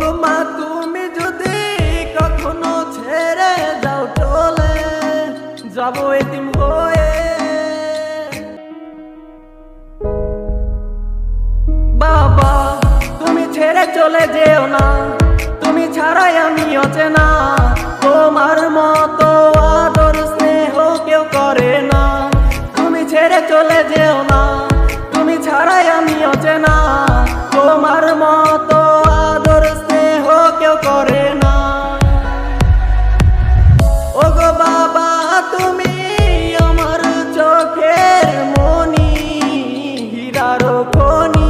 তুমি বাবা, তুমি ছেড়ে চলে যেও না, তুমি ছাড়াই আমি অচেনা। তোমার মতো আদর স্নেহ কেউ করে না। তুমি ছেড়ে চলে যেও না, তুমি ছাড়াই আমি অচেনা। তোমার করে না। ওগো বাবা তুমি আমার চোখের মনি হীরার খনি।